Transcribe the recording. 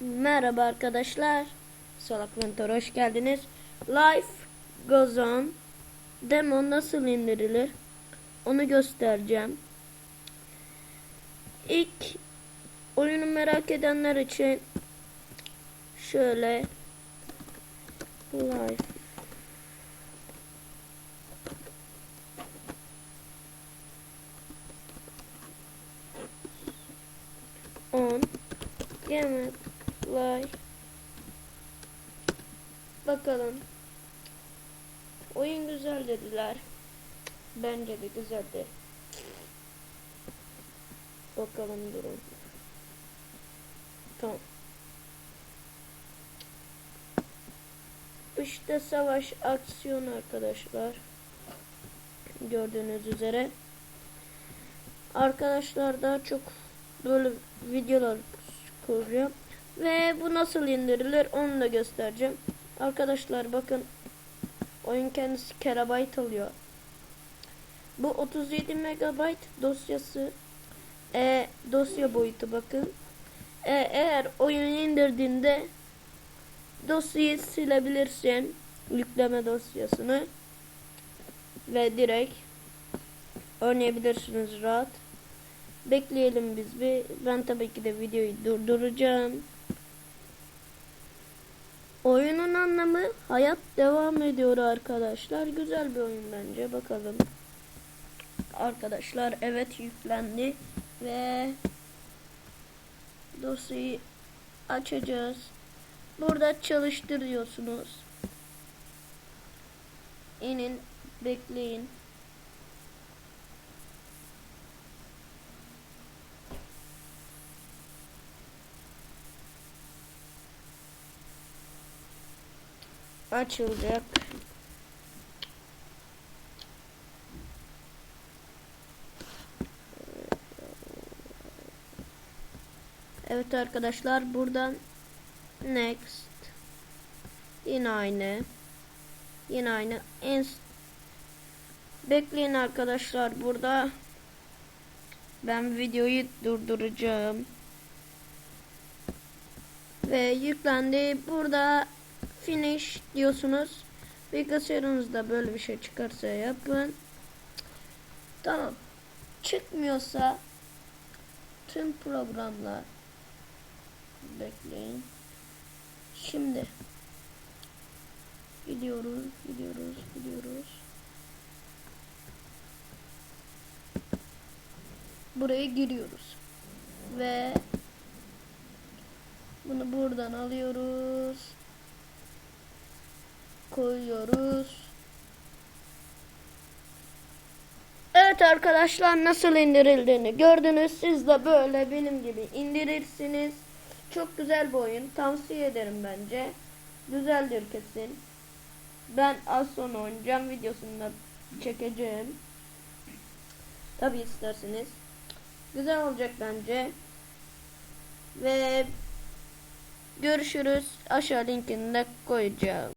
Merhaba arkadaşlar. Salak Mentor hoş geldiniz. Life goes on. Demo nasıl indirilir? Onu göstereceğim. İlk oyunu merak edenler için şöyle Life on Yemek Life Bakalım. Oyun güzel dediler. Bence de güzeldi. Bakalım durum. Tamam. İşte savaş aksiyon arkadaşlar. Gördüğünüz üzere. Arkadaşlar daha çok böyle videolar kuracağım. Ve bu nasıl indirilir onu da göstereceğim. Arkadaşlar bakın. Oyun kendisi terabayt alıyor. Bu 37 megabayt dosyası. E, dosya boyutu bakın. E, eğer oyunu indirdiğinde dosyayı silebilirsin. Yükleme dosyasını. Ve direkt oynayabilirsiniz rahat. Bekleyelim biz bir. Ben tabii ki de videoyu durduracağım. Anlamı hayat devam ediyor arkadaşlar. Güzel bir oyun bence. Bakalım. Arkadaşlar evet yüklendi ve dosyayı açacağız. Burada çalıştır diyorsunuz. İnin, bekleyin. Açılacak. Evet arkadaşlar buradan next. Yine aynı. Yine aynı. En bekleyin arkadaşlar burada ben videoyu durduracağım. Ve yüklendi. Burada finish diyorsunuz bilgisayarınızda böyle bir şey çıkarsa yapın tamam çıkmıyorsa tüm programlar bekleyin. Şimdi gidiyoruz, gidiyoruz, gidiyoruz. Buraya giriyoruz. Ve bunu buradan alıyoruz. Koyuyoruz. Evet arkadaşlar nasıl indirildiğini gördünüz. Siz de böyle benim gibi indirirsiniz. Çok güzel bir oyun. Tavsiye ederim bence. Güzeldir kesin. Ben az sonra oynayacağım. Videosunu çekeceğim. Tabi isterseniz. Güzel olacak bence. Ve görüşürüz. Aşağı linkini de koyacağım.